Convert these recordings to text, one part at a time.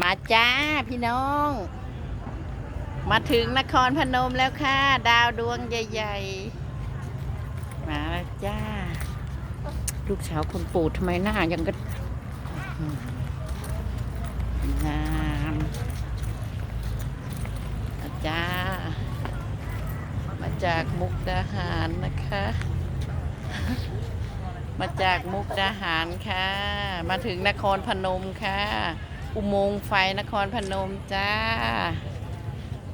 มาจ้าพี่น้อง มาถึงนครพนมแล้วค่ะ ดาวดวงใหญ่ๆ มาแล้วจ้า ลูกสาวคนปู่ทำไมหน้ายังก็อืมงามมาจ้า มาจากมุกดาหารนะคะ มาจากมุกดาหารค่ะ มาถึงนครพนมค่ะ อุโมงค์ไฟนครพนมจ้า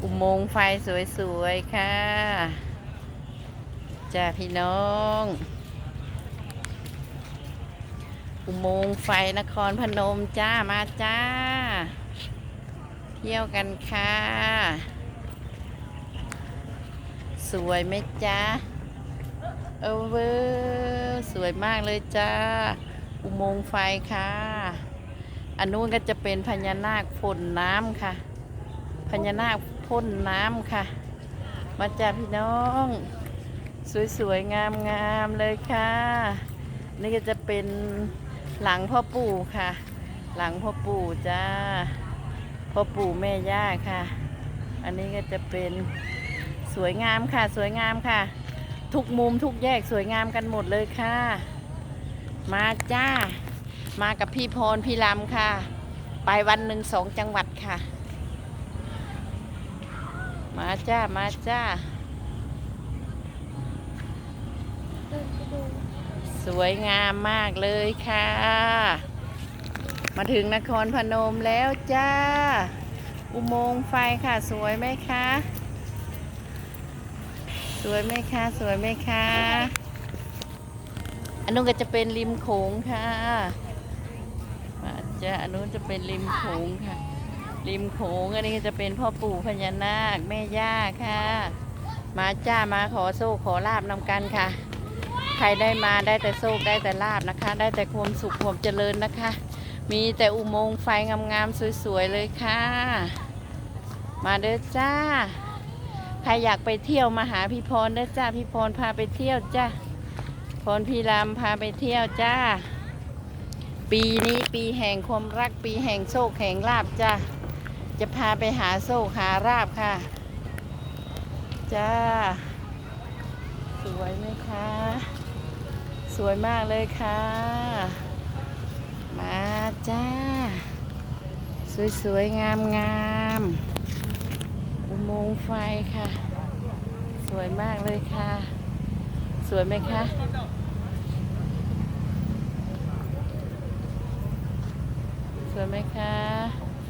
อุโมงค์ไฟสวยๆค่ะ จ้าพี่น้อง อุโมงค์ไฟนครพนมจ้ามาจ้า เที่ยวกันค่ะ สวยไหมจ้าเออเวอร์สวยมากเลยจ้า อุโมงค์ไฟค่ะ อันนู้นก็จะเป็นพญานาคพ่นน้ำค่ะ พญานาคพ่นน้ำค่ะ มาจ้าพี่น้อง สวยๆ งามๆ เลยค่ะ นี่ก็จะเป็นหลังพ่อปู่ค่ะ หลังพ่อปู่จ้า พ่อปู่แม่ย่าค่ะ อันนี้ก็จะเป็นสวยงามค่ะ สวยงามค่ะ ทุกมุมทุกแยกสวยงามกันหมดเลยค่ะ มาจ้า มากับพี่พรพี่ลำค่ะ ไปวันหนึ่งสองจังหวัดค่ะ มาจ้ามาจ้า สวยงามมากเลยค่ะ มาถึงนครพนมแล้วจ้า อุโมงค์ไฟค่ะ สวยไหมคะ สวยไหมคะ สวยไหมคะอันนู้นก็จะเป็นริมโขงค่ะ จ้าอันนู้นจะเป็นริมโขงค่ะ ริมโขงอันนี้ก็จะเป็นพ่อปู่พญานาคแม่ย่าค่ะ มาจ้ามาขอโชคขอลาบนำกันค่ะ ใครได้มาได้แต่โชคได้แต่ลาบนะคะ ได้แต่ความสุขความเจริญนะคะ มีแต่อุโมงค์ไฟงามๆสวยๆเลยค่ะ มาเด้อจ้า ใครอยากไปเที่ยวมาหาพี่พรเด้อจ้าพี่พรพาไปเที่ยวจ้าพรพีรามพาไปเที่ยวจ้า ปีนี้ปีแห่งความรักปีแห่งโชคแห่งลาบจ้าจะพาไปหาโชคหาราบค่ะ จ้า สวยไหมคะ สวยมากเลยค่ะ มาจ้า สวยๆ งามๆ อุโมงค์ไฟค่ะ สวยมากเลยค่ะ สวยไหมคะ สวยไหมคะ